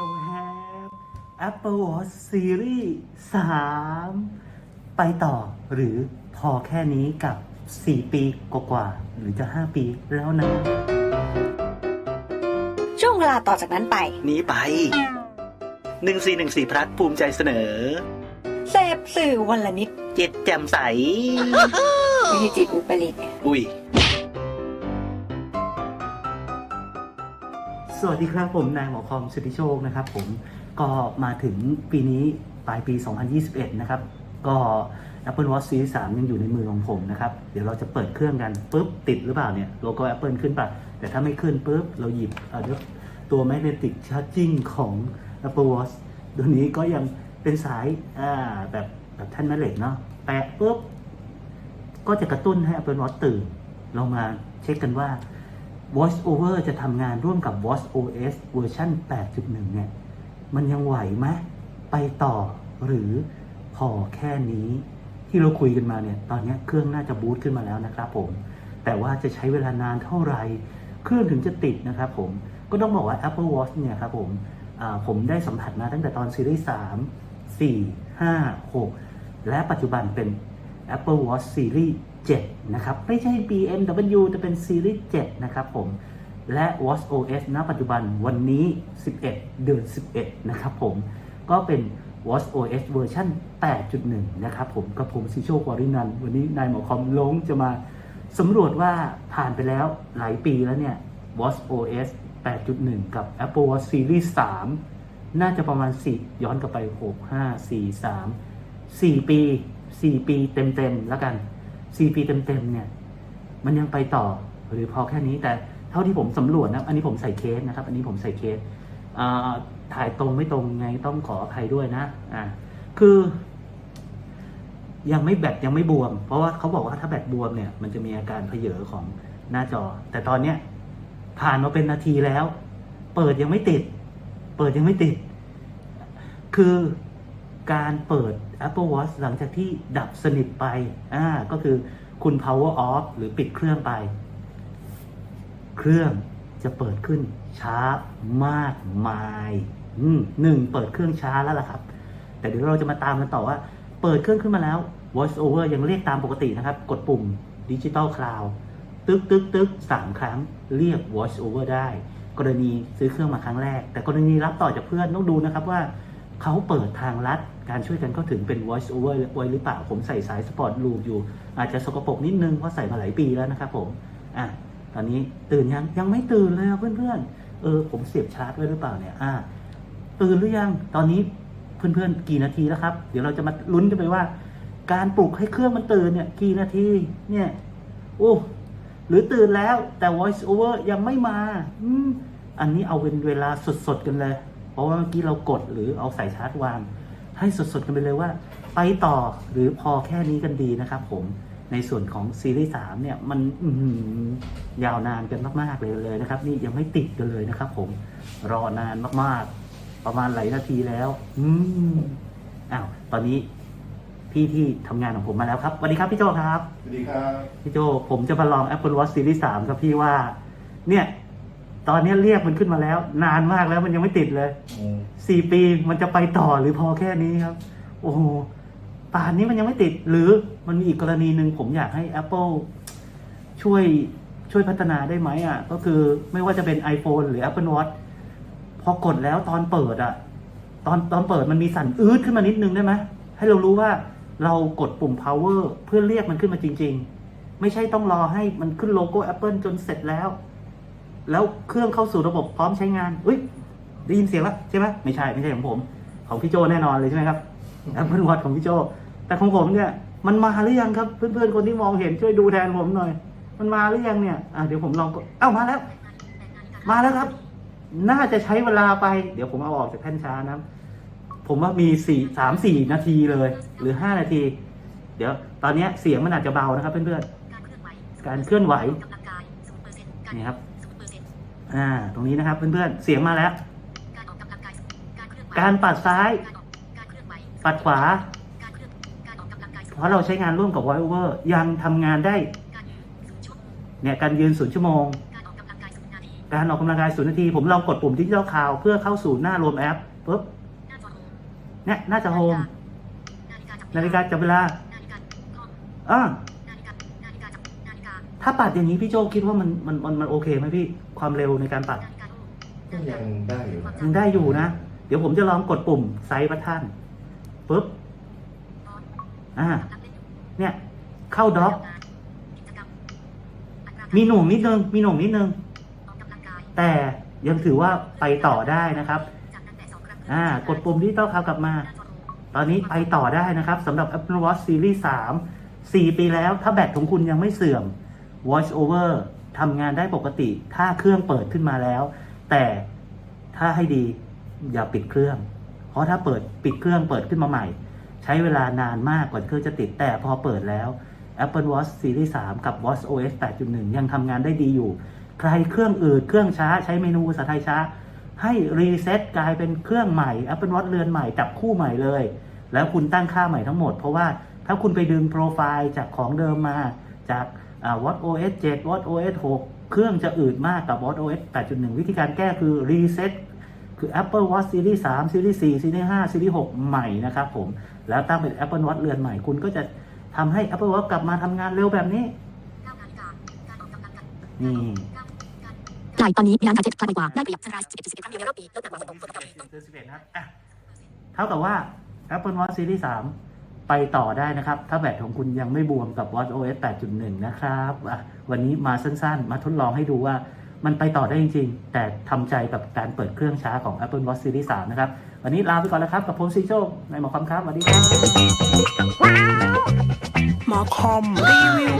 So have Apple Watch Series 3 ไปต่อหรือพอแค่นี้กับ 4 ปีกว่าๆหรือจะ 5 ปีแล้วนะ ช่วงเวลาต่อจากนั้นไป นี้ไป 1414พลัดภูมิใจเสนอ เสพสื่อวันละนิด เจ็ดแจ่มใสไม่ใช่จิตอุปริต อุ้ย สวัสดีครับผมนายหมอคอมสุธิโชคนะครับผมก็มาถึงปีนี้ปลายปี 2021 นะครับ ก็ Apple Watch Series 3 ยังอยู่ในมือของผมนะครับ เดี๋ยวเราจะเปิดเครื่องกันปุ๊บติดหรือเปล่าเนี่ยโลโก้ Apple ขึ้นป่ะแต่ถ้าไม่ขึ้นปุ๊บ เราหยิบเอ่อตัว Magnetic Charging ของ Apple Watch ตัวนี้ก็ยังเป็นสายอ่าแบบแบบแท่านแม่เหล็กเนาะแปะปุ๊บ ก็จะกระตุ้นให้ Apple Watch ตื่นเรามาเช็คกันว่า Voice Over จะทำงานร่วมกับ Watch OS เวอร์ชัน8.1 เนี่ย มันยังไหวไหมไปต่อหรือพอแค่นี้ที่เราคุยกันมาเนี่ย ตอนนี้เครื่องน่าจะบูตขึ้นมาแล้วนะครับผม แต่ว่าจะใช้เวลานานเท่าไหร่เครื่องถึงจะติดนะครับผม ก็ต้องบอกว่า Apple Watch เนี่ยครับผมผมได้สัมผัสมาตั้งแต่ตอนซีรีส์3 4 5 6 และปัจจุบันเป็น Apple Watch Series 7 นะครับ ไม่ใช่ BMW แต่เป็น Series 7นะครับผม และ Watch OS ณ ปัจจุบันวันนี้ 11 เดือน 11 นะครับผม ก็เป็น Watch OS เวอร์ชัน8.1 นะครับผมกับผมซิโชควอรินันท์วันนี้นายหมอคอมลงจะมาสำรวจว่าผ่านไปแล้วหลายปีแล้วเนี่ย Watch OS 8.1 กับ Apple Watch Series 3 น่าจะประมาณ 4 ย้อนกลับไป 6 5 4 3 4 ปี 4 ปีเต็มๆแล้วกัน 4 ปีเต็มๆเนี่ย มันยังไปต่อหรือพอแค่นี้แต่เท่าที่ผมสำรวจนะอันนี้ผมใส่เคสนะครับ อันนี้ผมใส่เคสถ่ายตรงไม่ตรงไงต้องขออภัยด้วยนะอ่าคือ ยังไม่แบตยังไม่บวม เพราะว่าเขาบอกว่าถ้าแบตบวมเนี่ย มันจะมีอาการเพเยอของหน้าจอ แต่ตอนเนี้ยผ่านมาเป็นนาทีแล้ว เปิดยังไม่ติด เปิดยังไม่ติด คือ การเปิด Apple Watch หลังจากที่ดับสนิทไปอ่าก็คือคุณ power off หรือปิดเครื่องไป เครื่องจะเปิดขึ้นช้ามากมายอืมหนึ่งเปิดเครื่องช้าแล้วล่ะครับ แต่เดี๋ยวเราจะมาตามกันต่อว่า เปิดเครื่องขึ้นมาแล้ว voice over ยังเรียกตามปกตินะครับ กดปุ่ม digital cloud ตึกตึกตึกสามครั้งเรียก voice over ได้ กรณีซื้อเครื่องมาครั้งแรก แต่กรณีรับต่อจากเพื่อนต้องดูนะครับว่าเขาเปิดทางลัด การช่วยกันเข้าถึงเป็น voice over ไว้หรือเปล่า ผมใส่สายสปอร์ตลูปอยู่ อาจจะสกปรกนิดนึงเพราะใส่มาหลายปีแล้วนะครับผมอะตอนนี้ตื่นยังยังไม่ตื่นเลยอะเพื่อนๆเออผมเสียบชาร์จไว้หรือเปล่าเนี่ยอะตื่นหรือยังตอนนี้เพื่อนๆกี่นาทีแล้วครับ เดี๋ยวเราจะมาลุ้นกันไปว่า การปลุกให้เครื่องมันตื่นเนี่ยกี่นาทีเนี่ยโอ้หรือตื่นแล้วแต่ voice over ยังไม่มาอืมอันนี้เอาเป็นเวลาสดๆกันเลย เพราะว่าเมื่อกี้เรากดหรือเอาสายชาร์จวาง ให้สดๆกันไปเลยว่า ไปต่อหรือพอแค่นี้กันดีนะครับผมในส่วนของซีรีส์3เนี่ยมันอื้อหือยาวนานกันมากๆเลยเลยนะครับ นี่ยังไม่ติดกันเลยนะครับ ผมรอนานมากๆ ประมาณหลายนาทีแล้ว อืมอ้าวตอนนี้พี่ที่ทำงานของผมมาแล้วครับสวัสดีครับพี่โจครับสวัสดีครับ พี่โจผมจะมาลอง Apple Watch Series 3 ครับพี่ว่า เนี่ย ตอนนี้เรียกมันขึ้นมาแล้ว นานมากแล้วมันยังไม่ติดเลยสี่ปีมันจะไปต่อหรือพอแค่นี้ครับ โอ้โหป่านนี้มันยังไม่ติด หรือมันมีอีกกรณีหนึ่งผมอยากให้ Apple ช่วยช่วยพัฒนาได้ไหมอะ ก็คือไม่ว่าจะเป็น iPhone หรือ Apple Watch พอกดแล้วตอนเปิดอะ ตอนตอนเปิดมันมีสั่นอืดขึ้นมานิดนึงได้ไหมให้เรารู้ว่าเรากดปุ่ม power เพื่อเรียกมันขึ้นมาจริง ๆ ไม่ใช่ต้องรอให้มันขึ้นโลโก้ Apple จนเสร็จแล้ว แล้วเครื่องเข้าสู่ระบบพร้อมใช้งานอุ้ยได้ยินเสียงแล้วใช่ไหมไม่ใช่ไม่ใช่ของผม ของพี่โจแน่นอนเลยใช่ไหมครับ Apple Watch ของพี่โจ แต่ของผมเนี่ย มันมาหรือยังครับ เพื่อนๆคนที่มองเห็นช่วยดูแทนผมหน่อย มันมาหรือยังเนี่ยอะเดี๋ยวผมลองกดเอ้ามาแล้ว มาแล้วครับ น่าจะใช้เวลาไป เดี๋ยวผมเอาออกจากแท่นช้านะผมว่ามีสี่สามสี่นาทีเลย หรือห้านาที เดี๋ยว ตอนเนี้ยเสียงมันอาจจะเบานะครับเพื่อนๆการเคลื่อนไหวนี่ครับ อ่า ตรงนี้นะครับเพื่อนๆ เสียงมาแล้ว การปัดซ้ายปัดขวาเพราะเราใช้งานร่วมกับ Voice Over ยังทำงานได้เนี่ย การยืนศูนย์ชั่วโมง การออกกำลังกายศูนย์นาทีผมลองกดปุ่มที่เจ้าข่าวเพื่อเข้าสู่หน้ารวมแอปปุ๊บเนี่ยหน่าจะโฮม นาฬิกาจับเวลาอ่า ถ้าปัดอย่างนี้พี่โจคิดว่ามันมันมันมันโอเคไหมพี่ความเร็วในการปัดก็ยังได้อยู่นะยังได้อยู่นะ เดี๋ยวผมจะลองกดปุ่มไซส์บัตทันปุ๊บอ่าเนี่ยเข้าด็อก มีหน่วงนิดนึง มีหน่วงนิดนึง แต่ยังถือว่าไปต่อได้นะครับอ่ากดปุ่มที่ต้องเขากลับมา ตอนนี้ไปต่อได้นะครับสำหรับ Apple Watch Series 3 4 ปีแล้วถ้าแบตของคุณยังไม่เสื่อม Watch Over ทำงานได้ปกติ ถ้าเครื่องเปิดขึ้นมาแล้ว แต่ถ้าให้ดีอย่าปิดเครื่อง เพราะถ้าเปิดปิดเครื่องเปิดขึ้นมาใหม่ ใช้เวลานานมากกว่าเครื่องจะติดแต่พอเปิดแล้ว Apple Watch Series 3 กับ Watch OS 8.1 ยังทำงานได้ดีอยู่ ใครเครื่องอื่นเครื่องช้าใช้เมนูภาษาไทยช้า ให้รีเซ็ตกลายเป็นเครื่องใหม่ Apple Watch เรือนใหม่จับคู่ใหม่เลย แล้วคุณตั้งค่าใหม่ทั้งหมด เพราะว่าถ้าคุณไปดึงโปรไฟล์จากของเดิมมาจาก วอ่า Watch OS 7 Watch OS 6เครื่องจะอืดมากกับ Watch OS 8.1วิธีการแก้คือรีเซ็ตคือ Apple Watch Series 3 Series 4 Series 5 Series 6 ใหม่นะครับผม แล้วตั้งเป็น Apple Watch เรือนใหม่ คุณก็จะทำให้ Apple Watch กลับมาทำงานเร็วแบบนี้ นี่จ่ายตอนนี้มีร้านขายเจ็ดคลาไปกว่า ได้ประหยัดสลาย11 11ครั้งเดียวในรอบปีลดหนักกว่าสมคนกับเดือน11นะครับอะเท่ากับว่า Apple Watch Series 3 ไปต่อได้นะครับ ถ้าแบตของคุณยังไม่บวมกับ Watch OS 8.1 นะครับอะวันนี้มาสั้นๆ มาทดลองให้ดูว่ามันไปต่อได้จริงๆ แต่ทำใจกับการเปิดเครื่องช้าของ Apple Watch Series 3 นะครับ วันนี้ลาไปก่อนแล้วครับ กับผมซีโชคในหมอคำครับสวัสดีครับหมอคอมรีวิว